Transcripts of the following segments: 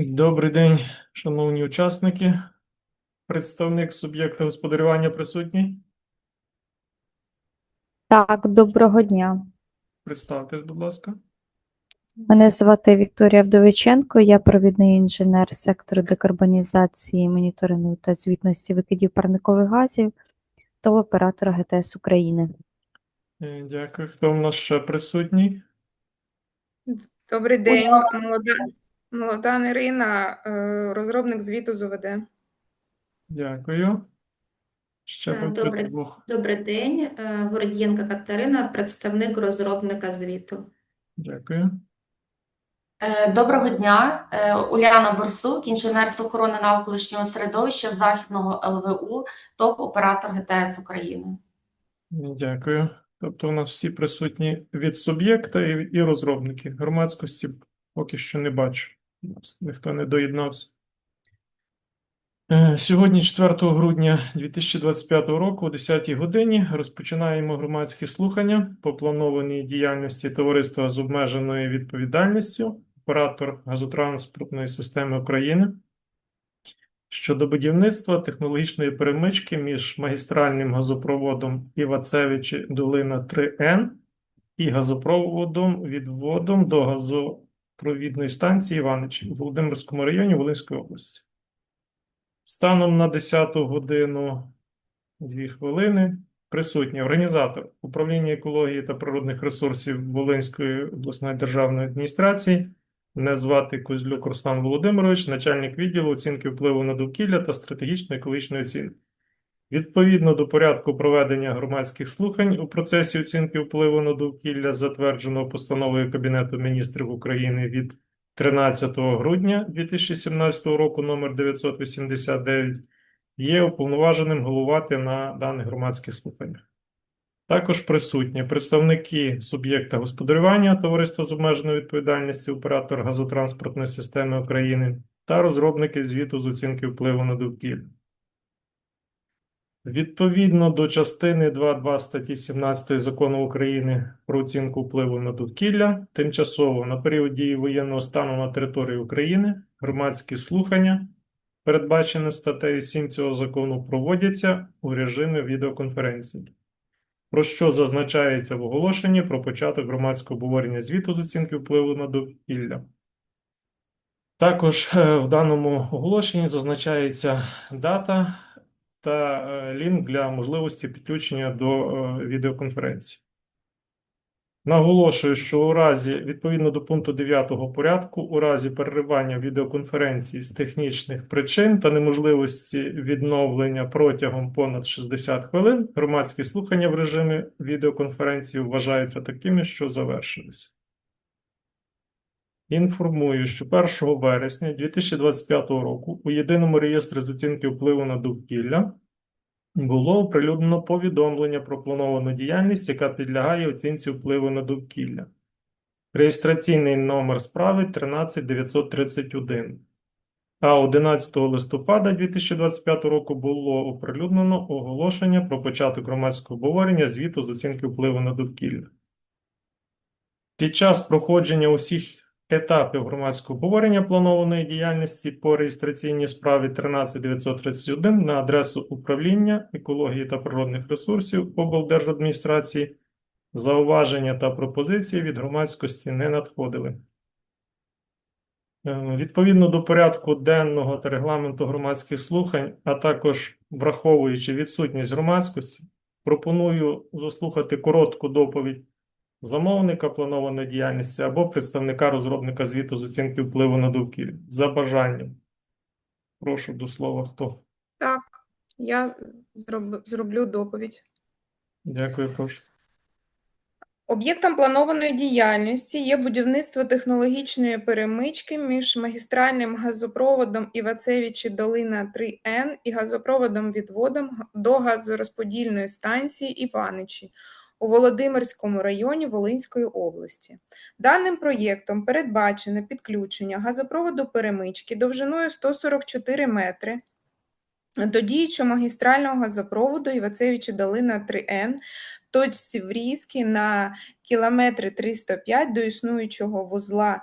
Добрий день, шановні учасники. Представник суб'єкта господарювання присутній. Так, доброго дня. Представтесь, будь ласка. Мене звати Вікторія Вдовиченко, я провідний інженер сектору декарбонізації, моніторингу та звітності викидів парникових газів та оператора ГТС України. Е, Дякую. Хто в нас ще присутній? Добрий день, молода, молода Ірина, е, розробник звіту з ОВД. Дякую. Ще Е, потрібно добре. двох. Добрий день, е, Гордієнка Катерина, представник розробника звіту. Дякую. Доброго дня, Уляна Борсук, інженер з охорони навколишнього середовища Західного ЛВУ, топ-оператор ГТС України. Дякую. Тобто у нас всі присутні від суб'єкта і, і розробники. Громадськості поки що не бачу. Ніхто не доєднався. Е, Сьогодні, 4 грудня 2025 року, о 10 годині, розпочинаємо громадські слухання по планованій діяльності товариства з обмеженою відповідальністю, оператор газотранспортної системи України щодо будівництва технологічної перемички між магістральним газопроводом Івацевичі Долина 3Н і газопроводом відводом до газопровідної станції Іваничі у Володимирському районі Волинської області. Станом на 10 годину 2 хвилини присутній організатор управління екології та природних ресурсів Волинської обласної державної адміністрації. Мене звати Козлюк Руслан Володимирович, начальник відділу оцінки впливу на довкілля та стратегічної екологічної оцінки. Відповідно до порядку проведення громадських слухань у процесі оцінки впливу на довкілля, затвердженого постановою Кабінету міністрів України від 13 грудня 2017 року номер 989, є уповноваженим головувати на даних громадських слуханнях. Також присутні представники суб'єкта господарювання Товариства з обмеженою відповідальністю оператор газотранспортної системи України та розробники звіту з оцінки впливу на довкілля. Відповідно до частини 2.2 статті 17 Закону України про оцінку впливу на довкілля, тимчасово на період дії воєнного стану на території України громадські слухання, передбачені статтею 7 цього закону, проводяться у режимі відеоконференції про що зазначається в оголошенні про початок громадського обговорення звіту з оцінки впливу на довкілля. Також е, в даному оголошенні зазначається дата та е, лінк для можливості підключення до е, відеоконференції. Наголошую, що у разі, відповідно до пункту 9 порядку, у разі переривання відеоконференції з технічних причин та неможливості відновлення протягом понад 60 хвилин, громадські слухання в режимі відеоконференції вважаються такими, що завершились. Інформую, що 1 вересня 2025 року у єдиному реєстрі з оцінки впливу на довкілля було оприлюднено повідомлення про плановану діяльність, яка підлягає оцінці впливу на довкілля. Реєстраційний номер справи 13931. А 11 листопада 2025 року було оприлюднено оголошення про початок громадського обговорення звіту з оцінки впливу на довкілля. Під час проходження усіх етапів громадського обговорення планованої діяльності по реєстраційній справі 13931 на адресу управління екології та природних ресурсів облдержадміністрації зауваження та пропозиції від громадськості не надходили. Е, Відповідно до порядку денного та регламенту громадських слухань, а також враховуючи відсутність громадськості, пропоную заслухати коротку доповідь замовника планованої діяльності або представника розробника звіту з оцінки впливу на довкілля. За бажанням. Прошу до слова хто. Так, я зроб, зроблю доповідь. Дякую, прошу. Об'єктом планованої діяльності є будівництво технологічної перемички між магістральним газопроводом Івацевичі Долина 3Н і газопроводом відводом до газорозподільної станції Іваничі у Володимирському районі Волинської області. Даним проєктом передбачено підключення газопроводу перемички довжиною 144 метри до діючого магістрального газопроводу Івацевичі Долина 3Н в точці врізки на кілометри 305 до існуючого вузла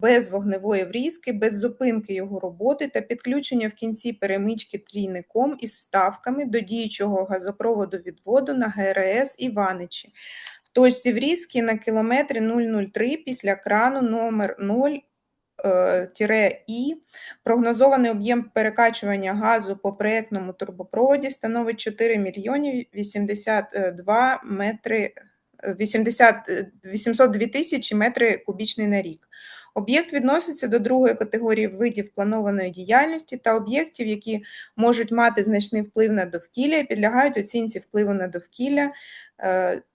без вогневої врізки, без зупинки його роботи та підключення в кінці перемички трійником із вставками до діючого газопроводу відводу на ГРС Іваничі в точці врізки на кілометрі 003 після крану номер 0 е, І прогнозований об'єм перекачування газу по проєктному турбопроводі становить 4 мільйони 82 метри е, 80, е, 802 тисячі метри кубічні на рік. Об'єкт відноситься до другої категорії видів планованої діяльності та об'єктів, які можуть мати значний вплив на довкілля і підлягають оцінці впливу на довкілля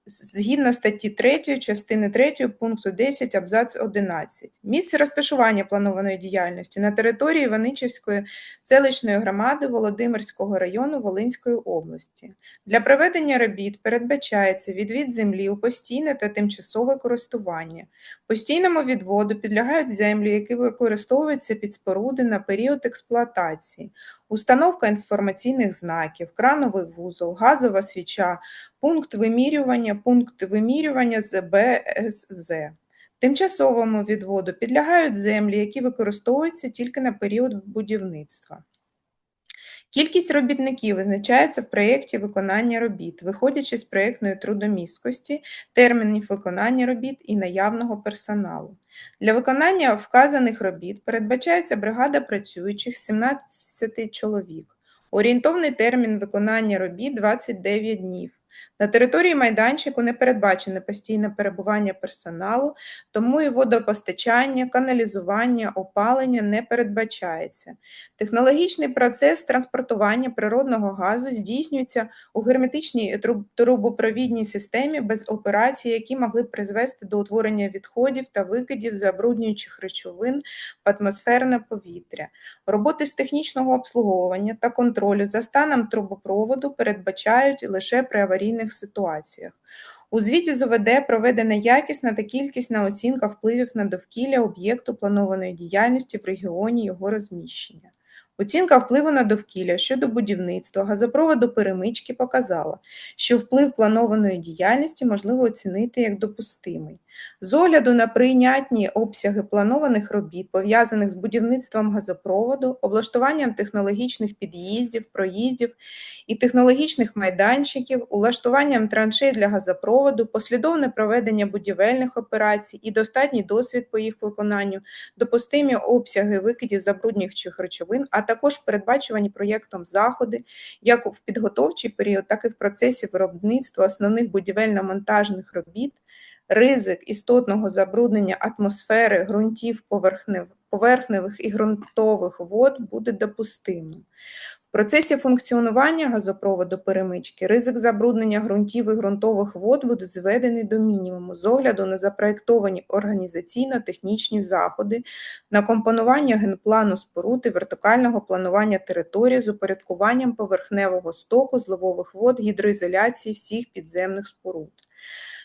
згідно статті 3 частини 3 пункту 10 абзац 11. Місце розташування планованої діяльності на території Іваничівської селищної громади Володимирського району Волинської області. Для проведення робіт передбачається відвід землі у постійне та тимчасове користування. Постійному відводу підлягають землі, які використовуються під споруди на період експлуатації, установка інформаційних знаків, крановий вузол, газова свіча, пункт вимірювання, пункт вимірювання з БСЗ. Тимчасовому відводу підлягають землі, які використовуються тільки на період будівництва. Кількість робітників визначається в проєкті виконання робіт, виходячи з проєктної трудомісткості, термінів виконання робіт і наявного персоналу. Для виконання вказаних робіт передбачається бригада працюючих 17 чоловік. Орієнтовний термін виконання робіт 29 днів. На території майданчику не передбачене постійне перебування персоналу, тому і водопостачання, каналізування, опалення не передбачається. Технологічний процес транспортування природного газу здійснюється у герметичній труб- трубопровідній системі без операцій, які могли б призвести до утворення відходів та викидів забруднюючих речовин в атмосферне повітря. Роботи з технічного обслуговування та контролю за станом трубопроводу передбачають лише при аварійних ситуаціях. У звіті з ОВД проведена якісна та кількісна оцінка впливів на довкілля об'єкту планованої діяльності в регіоні його розміщення. Оцінка впливу на довкілля щодо будівництва газопроводу перемички показала, що вплив планованої діяльності можливо оцінити як допустимий. З огляду на прийнятні обсяги планованих робіт, пов'язаних з будівництвом газопроводу, облаштуванням технологічних під'їздів, проїздів і технологічних майданчиків, улаштуванням траншей для газопроводу, послідовне проведення будівельних операцій і достатній досвід по їх виконанню, допустимі обсяги викидів забруднюючих речовин, а також передбачувані проєктом заходи як в підготовчий період, так і в процесі виробництва основних будівельно-монтажних робіт, ризик істотного забруднення атмосфери, ґрунтів поверхневих і ґрунтових вод буде допустимим. В процесі функціонування газопроводу перемички ризик забруднення ґрунтів і ґрунтових вод буде зведений до мінімуму з огляду на запроєктовані організаційно-технічні заходи, на компонування генплану споруд і вертикального планування території з упорядкуванням поверхневого стоку, зливових вод, гідроізоляції всіх підземних споруд.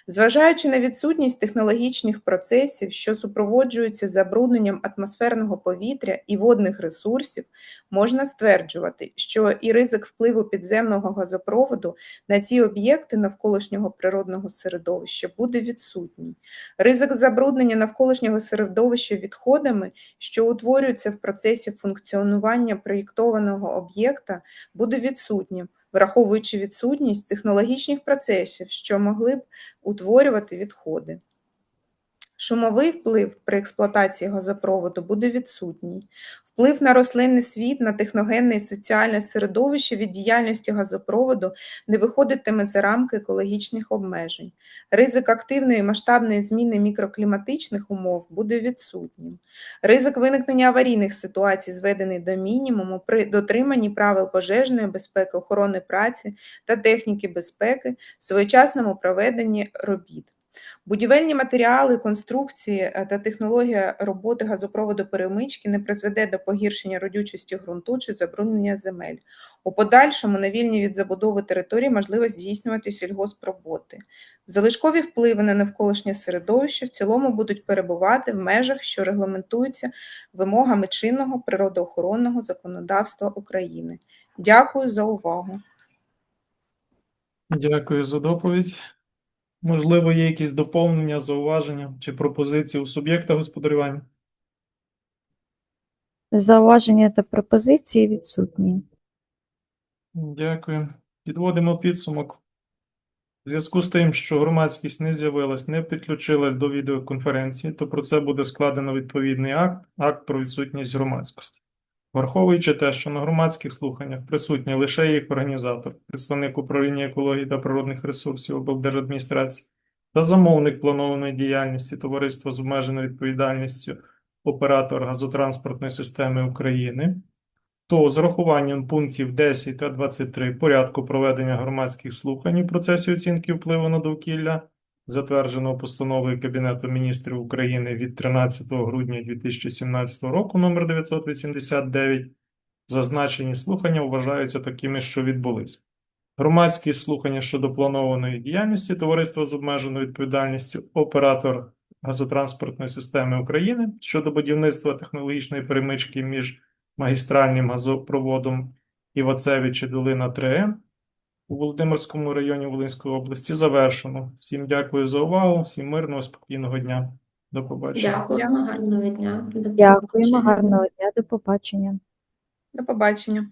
Зважаючи на відсутність технологічних процесів, що супроводжуються забрудненням атмосферного повітря і водних ресурсів, можна стверджувати, що і ризик впливу підземного газопроводу на ці об'єкти навколишнього природного середовища буде відсутній. Ризик забруднення навколишнього середовища відходами, що утворюються в процесі функціонування проєктованого об'єкта, буде відсутнім, враховуючи відсутність технологічних процесів, що могли б утворювати відходи. Шумовий вплив при експлуатації газопроводу буде відсутній. Вплив на рослинний світ, на техногенне і соціальне середовище від діяльності газопроводу не виходитиме за рамки екологічних обмежень. Ризик активної і масштабної зміни мікрокліматичних умов буде відсутнім. Ризик виникнення аварійних ситуацій зведений до мінімуму при дотриманні правил пожежної безпеки, охорони праці та техніки безпеки, своєчасному проведенні робіт. Будівельні матеріали, конструкції е, та технологія роботи газопроводу перемички не призведе до погіршення родючості ґрунту чи забруднення земель. У подальшому на вільні від забудови території можливо здійснювати сільгоспроботи. Залишкові впливи на навколишнє середовище в цілому будуть перебувати в межах, що регламентуються вимогами чинного природоохоронного законодавства України. Дякую за увагу. Дякую за доповідь. Можливо, є якісь доповнення, зауваження чи пропозиції у суб'єкта господарювання? Зауваження та пропозиції відсутні. Дякую. Підводимо підсумок. В зв'язку з тим, що громадськість не з'явилась, не підключилась до відеоконференції, то про це буде складено відповідний акт, акт про відсутність громадськості. Враховуючи те, що на громадських слуханнях присутній лише їх організатор, представник управління екології та природних ресурсів облдержадміністрації та замовник планованої діяльності товариства з обмеженою відповідальністю оператор газотранспортної системи України, то з урахуванням пунктів 10 та 23 порядку проведення громадських слухань у процесі оцінки впливу на довкілля, затвердженого постановою Кабінету міністрів України від 13 грудня 2017 року номер 989, зазначені слухання вважаються такими, що відбулись. Громадські слухання щодо планованої діяльності товариства з обмеженою відповідальністю оператор газотранспортної системи України щодо будівництва технологічної перемички між магістральним газопроводом Івацевичі Долина 3 у Володимирському районі Волинської області завершено. Всім дякую за увагу, всім мирного, спокійного дня. До побачення. Дякуємо, гарного дня. До Дякуємо, гарного дня, до побачення. До побачення.